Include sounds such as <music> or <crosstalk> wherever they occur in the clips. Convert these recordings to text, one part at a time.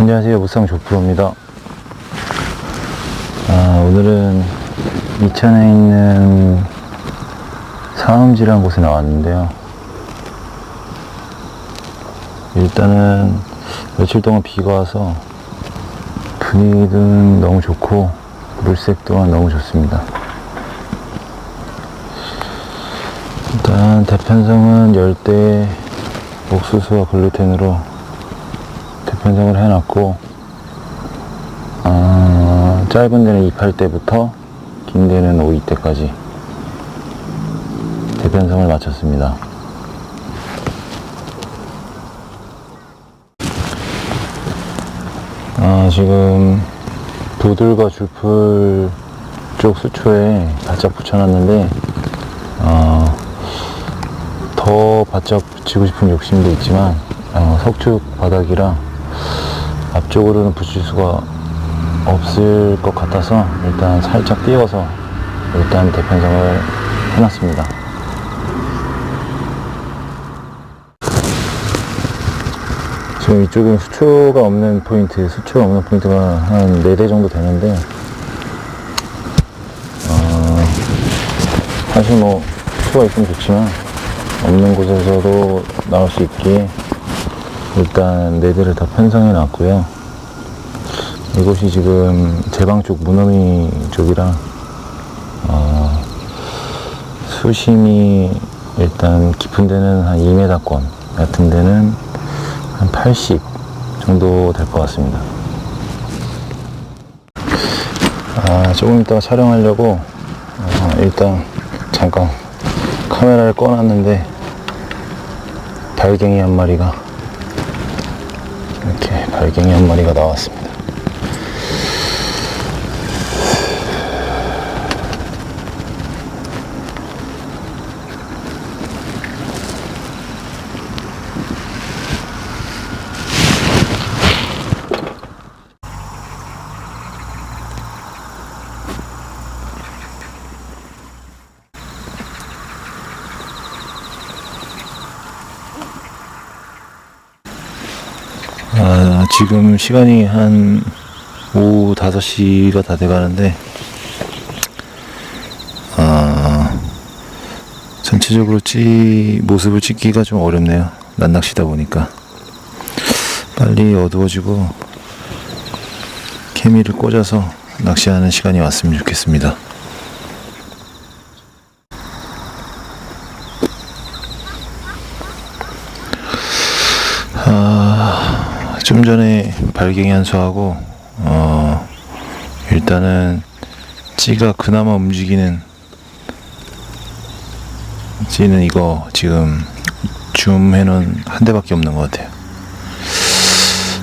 안녕하세요. 무상 조프로입니다. 아, 오늘은 이천에 있는 상음지라는 곳에 나왔는데요. 일단은 며칠 동안 비가 와서 분위기는 너무 좋고 물색 또한 너무 좋습니다. 일단 대편성은 열대 옥수수와 글루텐으로 대 편성을 해놨고 아, 짧은 데는 2팔 때부터 긴 데는 5이 때까지 대편성을 마쳤습니다. 아, 지금 도들과 줄풀 쪽 수초에 바짝 붙여놨는데 어, 더 바짝 붙이고 싶은 욕심도 있지만 어, 석축 바닥이라 앞쪽으로는 붙일 수가 없을 것 같아서 일단 살짝 띄워서 일단 대편성을 해놨습니다. 지금 이쪽은 수초가 없는 포인트, 수초가 없는 포인트가 한 4대 정도 되는데 어, 사실 뭐 수가 있으면 좋지만 없는 곳에서도 나올 수 있기에 일단 네 대를 다 편성해 놨고요. 이곳이 지금 제방 쪽 문어미 쪽이라 어, 수심이 일단 깊은 데는 한 2m권, 얕은 데는 한 80 정도 될 것 같습니다. 아, 조금 이따가 촬영하려고 어, 일단 잠깐 카메라를 꺼놨는데 발갱이 한 마리가 이렇게 발갱이 한 마리가 나왔습니다. 아, 지금 시간이 한 오후 5시가 다 돼가는데, 아, 전체적으로 찌, 모습을 찍기가 좀 어렵네요. 낮낚시다 보니까. 빨리 어두워지고, 케미를 꽂아서 낚시하는 시간이 왔으면 좋겠습니다. 좀 전에 발갱이 한수하고 어 일단은 찌가 그나마 움직이는 찌는 이거 지금 줌 해놓은 한 대밖에 없는 것 같아요.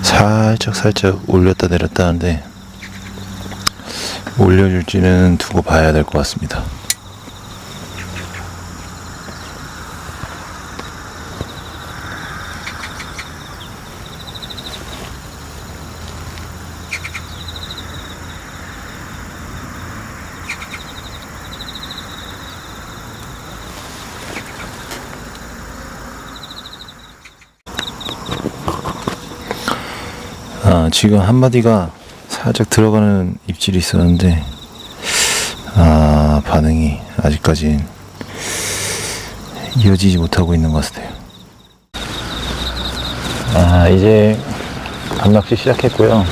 살짝 살짝 올렸다 내렸다 하는데 올려줄지는 두고 봐야 될 것 같습니다 아, 지금 한 마디가 살짝 들어가는 입질이 있었는데, 아, 반응이 아직까진 이어지지 못하고 있는 것 같아요. 아, 이제 밤낚시 시작했고요.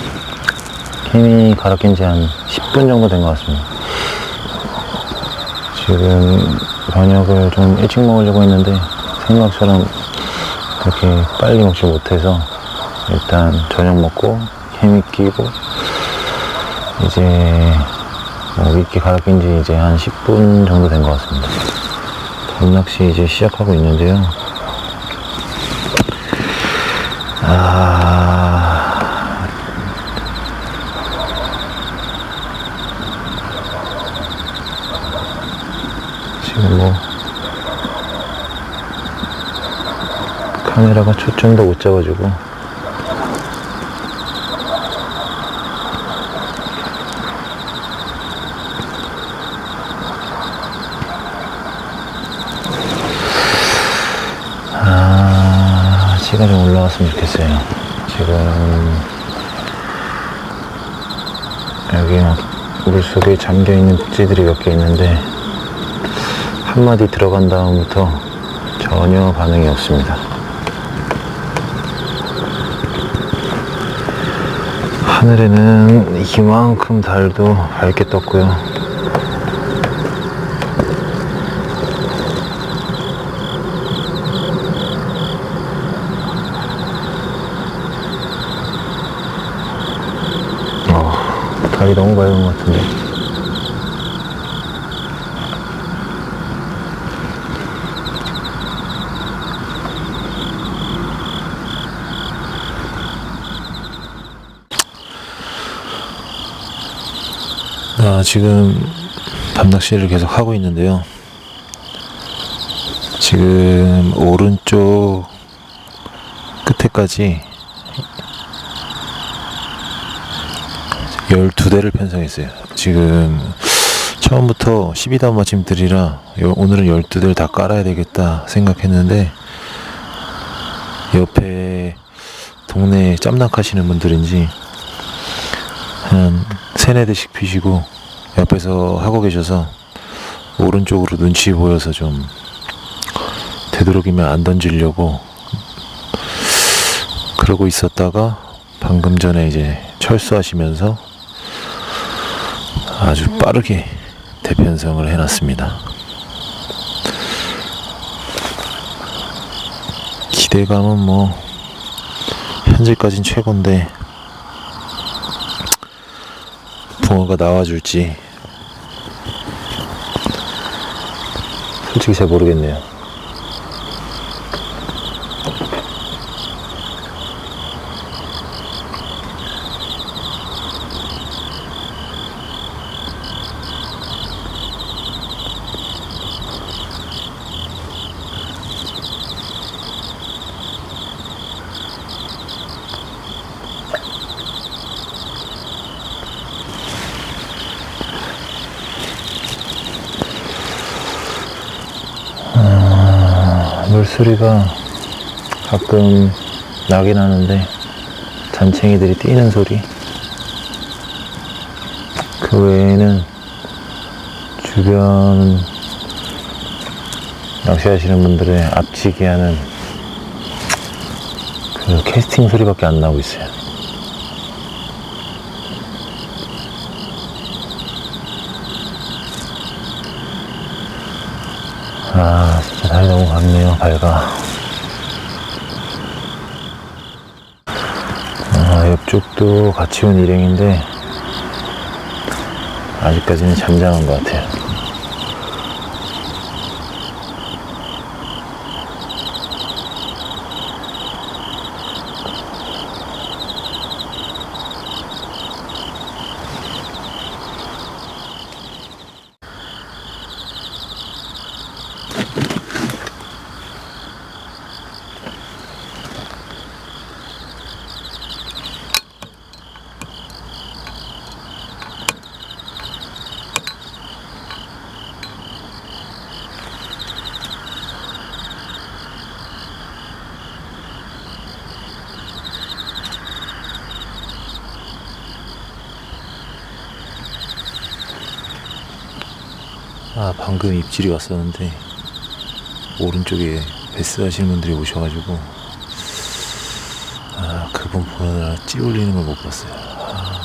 힘이 갈아 낀지 한 10분 정도 된 것 같습니다. 지금 저녁을 좀 일찍 먹으려고 했는데, 생각처럼 그렇게 빨리 먹지 못해서, 일단 저녁 먹고 힘이 끼고 이제 뭐 미끼 갈아 낀 지 이제 한 10분 정도 된 것 같습니다. 밤낚시 이제 시작하고 있는데요. 아, 지금 뭐 카메라가 초점도 못 잡아주고 있어요. 지금 여기 막 물속에 잠겨있는 북지들이 몇 개 있는데 한마디 들어간 다음부터 전혀 반응이 없습니다. 하늘에는 이만큼 달도 밝게 떴고요. 어, 달이 너무 밝은 것 같은데. 아, 지금 밤낚시를 계속 하고 있는데요. 지금 오른쪽 끝에까지 12대를 편성했어요. 지금 처음부터 12단 마침들이라 요- 오늘은 12대를 다 깔아야 되겠다 생각했는데 옆에 동네에 짬낚 하시는 분들인지 한 세네 대씩 피시고 옆에서 하고 계셔서 오른쪽으로 눈치 보여서 좀 되도록이면 안 던지려고 그러고 있었다가 방금 전에 이제 철수하시면서 아주 빠르게 대편성을 해놨습니다. 기대감은 뭐 현재까진 최고인데 붕어가 나와줄지 솔직히 잘 모르겠네요. 물 소리가 가끔 나긴 하는데 잔챙이들이 뛰는 소리. 그 외에는 주변 낚시하시는 분들의 앞치기 하는 그 캐스팅 소리밖에 안 나오고 있어요 아 진짜 달이 너무 밝네요 밝아 아 옆쪽도 같이 온 일행인데 아직까지는 잠잠한 것 같아요 아 방금 입질이 왔었는데 오른쪽에 베스 하시는 분들이 오셔가지고 아 그분 보느라 찌 올리는 걸 못 봤어요. 아.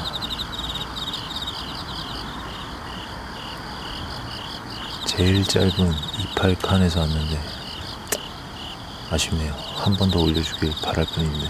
제일 짧은 28칸에서 왔는데 아쉽네요. 한 번 더 올려주길 바랄 뿐인데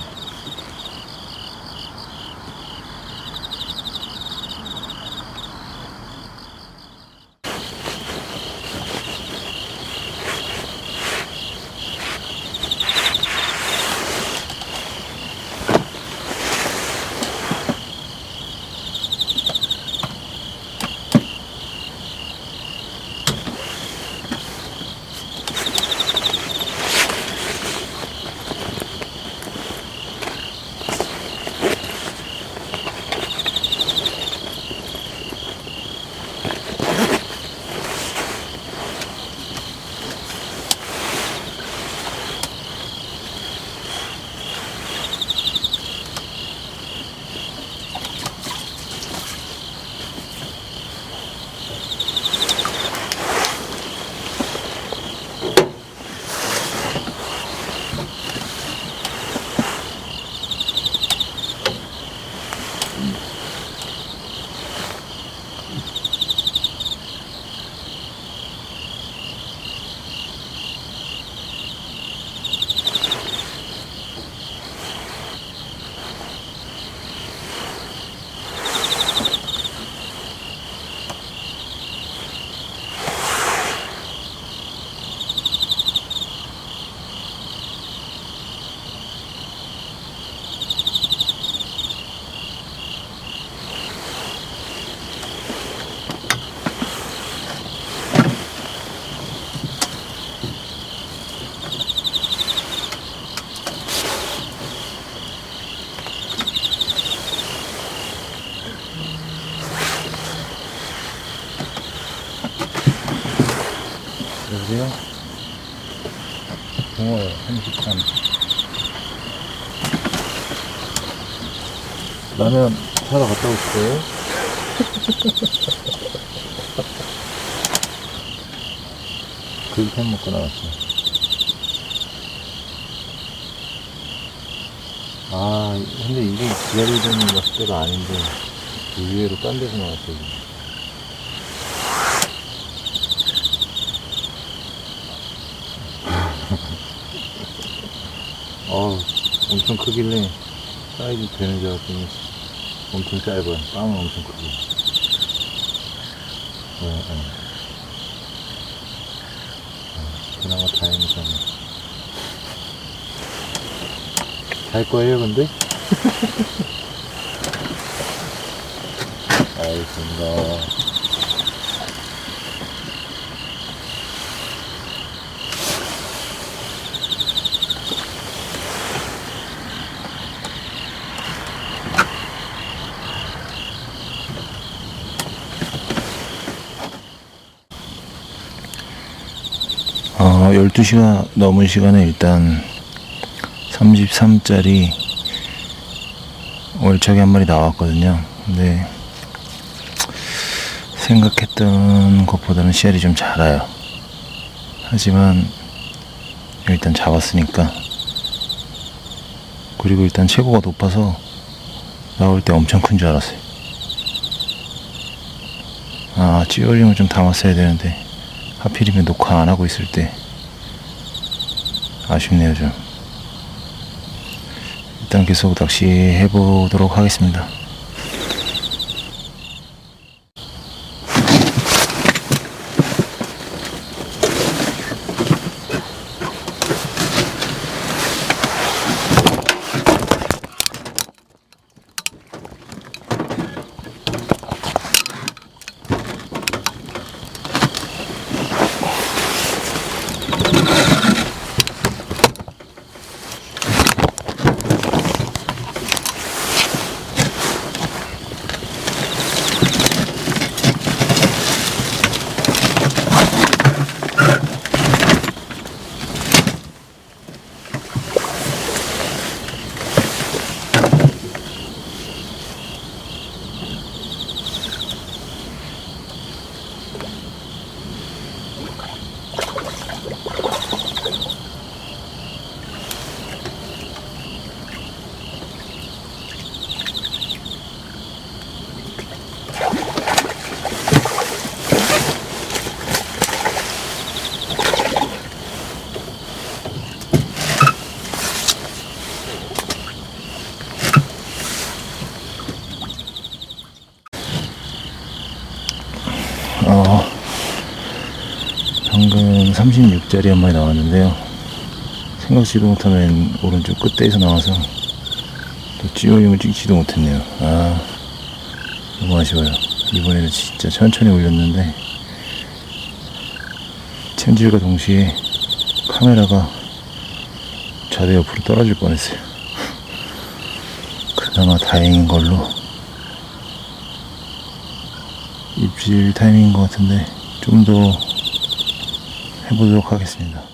라면 사러 갔다 올게요. 그렇게 먹고 나왔어. 아, 근데 이게 기다리던 때가 아닌데, 의외로 딴 데서 나왔어, 지금. <laughs> 어, 엄청 크길래 사이즈 되는 줄 알았더니 엄청 짧아요. 빵은 엄청 크고. 네, 네. 어, 그나마 다행이잖아. 잘 거예요, 근데? <laughs> 알겠습니 어, 12시가 넘은 시간에 일단 33짜리 월척이 한 마리 나왔거든요. 근데 생각했던 것보다는 씨알이 좀 작아요. 하지만 일단 잡았으니까 그리고 일단 최고가 높아서 나올 때 엄청 큰 줄 알았어요. 아, 찌올림을 좀 담았어야 되는데 하필이면 녹화 안 하고 있을 때 아쉽네요 좀. 일단 계속 낚시 해보도록 하겠습니다 어, 방금 36짜리 한 마리 나왔는데요. 생각지도 못하면 오른쪽 끝에서 나와서 또 찌오림을 찍지도 못했네요. 아, 너무 아쉬워요. 이번에는 진짜 천천히 올렸는데, 챔질과 동시에 카메라가 좌대 옆으로 떨어질 뻔했어요. 그나마 다행인 걸로. 입질 타이밍인 것 같은데 좀더 해보도록 하겠습니다.